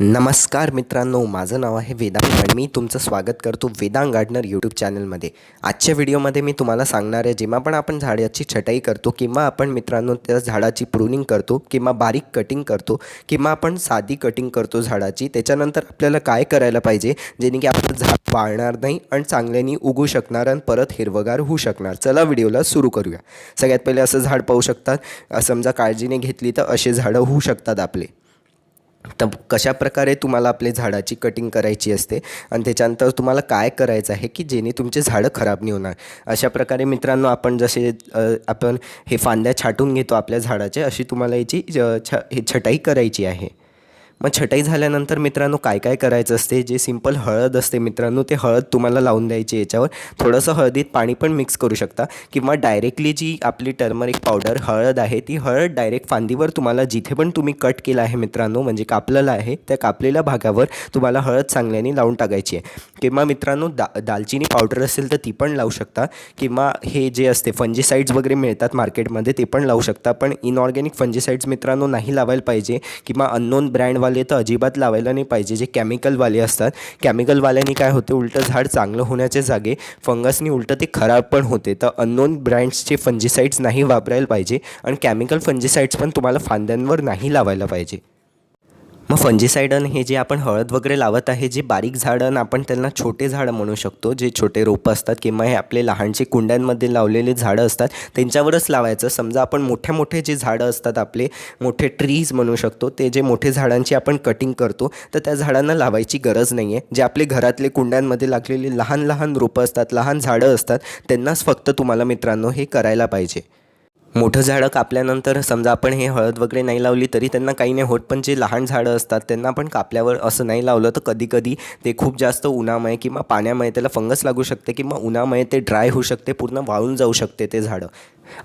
नमस्कार मित्रांनो माझं नाव आहे वेदांग आणि मी तुमचं स्वागत करतो वेदांग गार्डनर यूट्यूब चॅनलमध्ये. आजच्या व्हिडिओमध्ये मी तुम्हाला सांगणार आहे जेव्हा पण आपण झाडाची छटाई करतो किंवा आपण मित्रांनो त्या झाडाची प्रूनिंग करतो किंवा बारीक कटिंग करतो किंवा आपण साधी कटिंग करतो झाडाची त्याच्यानंतर आपल्याला काय करायला पाहिजे? जेणे की आपलं झाड वाळणार नाही आणि चांगल्यानी उगू शकणार आणि परत हिरवगार होऊ शकणार. चला व्हिडिओला सुरू करूया. सगळ्यात पहिले असं झाड पाहू शकतात. समजा काळजीने घेतली तर असे झाडं होऊ शकतात आपले. तर कशा प्रकारे तुम्हाला आपली झाडाची कटिंग करायची असते? आणि त्याच्यानंतर तुम्हाला काय करायचं आहे की जेणे तुमचे झाडं खराब नाही होणार? अशा प्रकारे मित्रांनो आपण जसे आपण हे फांद्या छाटून घेतो आपल्या झाडाचे अशी तुम्हाला याची छ हे छटाई करायची आहे. मग छटाई झाल्यानंतर मित्रांनो काय काय करायचं असते? जे सिंपल हळद असते मित्रांनो ते हळद तुम्हाला लावून द्यायची याच्यावर. थोडंसं हळदीत पाणी पण मिक्स करू शकता. किंवा डायरेक्टली जी आपली टर्मरिक पावडर हळद आहे ती हळद डायरेक्ट फांदीवर तुम्हाला जिथे पण तुम्ही कट केलं आहे मित्रांनो म्हणजे कापलेलं आहे त्या कापलेल्या भागावर तुम्हाला हळद चांगल्याने लावून टाकायची आहे. किंवा मित्रांनो दा दालचिनी पावडर असेल तर ती पण लावू शकता. किंवा हे जे असते फंजिसाईड्स वगैरे मिळतात मार्केटमध्ये ते पण लावू शकता. पण इनऑर्गॅनिक फंजिसाईड्स मित्रांनो नाही लावायला पाहिजे. किंवा अननोन ब्रँडवाले तर अजिबात लावायला नाही पाहिजे. जे केमिकलवाले असतात. केमिकलवाल्यांनी काय होते उलटं झाड चांगलं होण्याच्या जागे फंगसनी उलटं ते खराब पण होते. तर अननोन ब्रँड्सचे फंजिसाईड्स नाही वापरायला पाहिजे. आणि केमिकल फंजिसाईड्स पण तुम्हाला फांद्यांवर नाही लावायला पाहिजे. मग फंजिसायडन हे जे आपण हळद वगैरे लावत आहे जे बारीक झाडं आपण त्यांना छोटे झाडं म्हणू शकतो जे छोटे रोपं असतात किंवा हे आपले लहानचे कुंड्यांमध्ये लावलेले झाडं असतात त्यांच्यावरच लावायचं. समजा आपण मोठ्या मोठे जे झाडं असतात आपले मोठे ट्रीज म्हणू शकतो ते जे मोठे झाडांची आपण कटिंग करतो तर त्या झाडांना लावायची गरज नाही आहे जे आपले घरातले कुंड्यांमध्ये लागलेले लहान लहान रोपं असतात लहान झाडं असतात त्यांनाच फक्त तुम्हाला मित्रांनो हे करायला पाहिजे. मोठं झाडं कापल्यानंतर समजा आपण हे हळद वगैरे नाही लावली तरी त्यांना काही नाही होत पण जे लहान झाडं असतात त्यांना पण कापल्यावर असं नाही लावलं तर कधी कधी ते खूप जास्त उन्हामुळे किंवा पाण्यामुळे त्याला फंगस लागू शकते किंवा उन्हामुळे ते ड्राय होऊ शकते पूर्ण वाळून जाऊ शकते ते झाडं.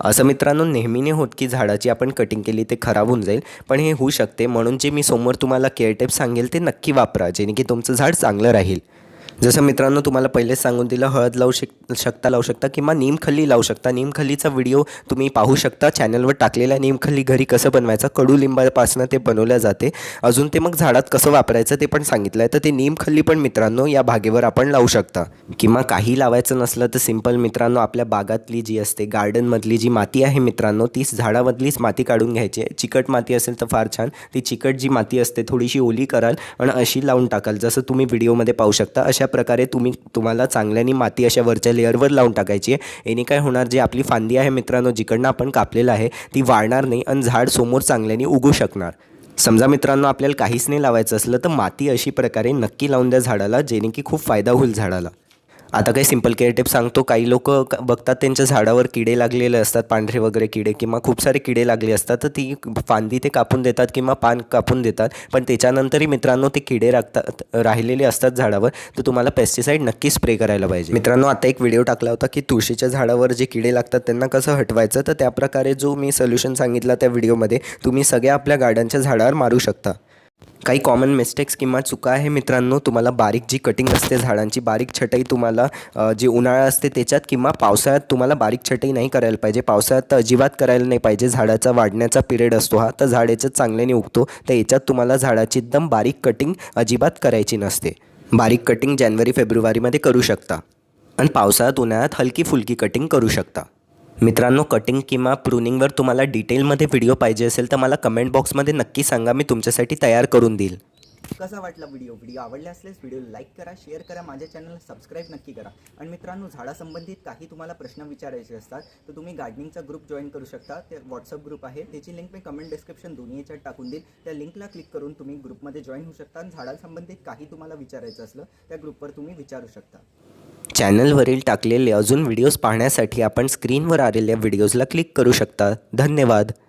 असं मित्रांनो नेहमीने होत की झाडाची आपण कटिंग केली ते खराब होऊन जाईल पण हे होऊ शकते. म्हणून जे मी समोर तुम्हाला केअर टेप सांगेल ते नक्की वापरा जेणे की तुमचं झाड चांगलं राहील. जसं मित्रांनो तुम्हाला पहिलेच सांगून दिलं हळद लावू शक शकता लावू शकता किंवा नीमखल्ली लावू शकता. नीमखल्लीचा व्हिडिओ तुम्ही पाहू शकता. चॅनलवर टाकलेला नीमखल्ली घरी कसं बनवायचं कडुलिंबापासनं ते बनवलं जाते. अजून ते मग झाडात कसं वापरायचं ते पण सांगितलं आहे तर ते नीमखल्ली पण मित्रांनो या बागेवर आपण लावू शकता. किंवा काही लावायचं नसलं तर सिंपल मित्रांनो आपल्या बागातली जी असते गार्डनमधली जी माती आहे मित्रांनो ती झाडामधलीच माती काढून घ्यायची आहे. चिकट माती असेल तर फार छान. ती चिकट जी माती असते थोडीशी ओली कराल आणि अशी लावून टाकाल. जसं तुम्ही व्हिडिओमध्ये पाहू शकता अशा प्रकारे तुम्ही तुम्हाला चांगल्याने माती अशा वरच्या लेअरवर लावून टाकायची आहे. याने काय होणार जे आपली फांदी आहे मित्रांनो जिकडनं आपण कापलेलं आहे ती वाढणार नाही आणि झाड समोर चांगल्याने उगू शकणार. समजा मित्रांनो आपल्याला काहीच नाही लावायचं असलं तर माती अशी प्रकारे नक्की लावून द्या झाडाला जेणे की खूप फायदा होईल झाडाला. आता काही सिंपल केअर टिप सांगतो. काही लोक बघतात त्यांच्या झाडावर किडे लागलेले असतात पांढरे वगैरे किडे किंवा खूप सारे किडे लागले असतात तर ती फांदी ते कापून देतात किंवा पान कापून देतात. पण त्याच्यानंतरही मित्रांनो ते किडे राखतात राहिलेले असतात झाडावर तर तुम्हाला पेस्टिसाईड नक्की स्प्रे करायला पाहिजे. मित्रांनो आता एक व्हिडिओ टाकला होता की तुळशीच्या झाडावर जे किडे लागतात त्यांना कसं हटवायचं? तर त्या प्रकारे जो मी सोल्युशन सांगितला त्या व्हिडिओमध्ये तुम्ही सगळ्या आपल्या गार्डनच्या झाडावर मारू शकता. काही कॉमन मिस्टेक्स किंवा चुका आहे मित्रांनो तुम्हाला बारीक जी कटिंग असते झाडांची बारीक छटई तुम्हाला जी उन्हाळा असते त्याच्यात किंवा पावसाळ्यात तुम्हाला बारीक छटई नाही करायला पाहिजे. पावसाळ्यात तर अजिबात करायला नाही पाहिजे. झाडाचा वाढण्याचा पिरियड असतो हा. तर झाड याच्यात चांगल्याने उगतो तर याच्यात तुम्हाला झाडाची एकदम बारीक कटिंग अजिबात करायची नसते. बारीक कटिंग जानेवारी फेब्रुवारीमध्ये करू शकता. आणि पावसाळ्यात उन्हाळ्यात हलकी फुलकी कटिंग करू शकता. मित्रांनो कटिंग किंवा प्रूनिंगवर तुम्हाला डिटेलमध्ये व्हिडिओ पाहिजे असेल तर मला कमेंट बॉक्समध्ये नक्की सांगा मी तुमच्यासाठी तयार करून देईल. कसा वाटला व्हिडिओ व्हिडिओ आवडला असल्यास व्हिडिओ लाईक करा शेअर करा माझ्या चॅनलला सबस्क्राईब नक्की करा. आणि मित्रांनो झाडासंबंधित काही तुम्हाला प्रश्न विचारायचे असतात तर तुम्ही गार्डनिंगचा ग्रुप जॉईन करू शकता. ते व्हॉट्सअप ग्रुप आहे. त्याची लिंक मी कमेंट डिस्क्रिप्शन दोन्ही याच्यात टाकून देईल. त्या लिंकला क्लिक करून तुम्ही ग्रुपमध्ये जॉईन होऊ शकता. आणि झाडासंबंधित काही तुम्हाला विचारायचं असलं त्या ग्रुपवर तुम्ही विचारू शकता. चॅनलवरील टाकलेले अजून व्हिडिओज पाहण्यासाठी आपण स्क्रीनवर आलेल्या व्हिडिओजला क्लिक करू शकता. धन्यवाद.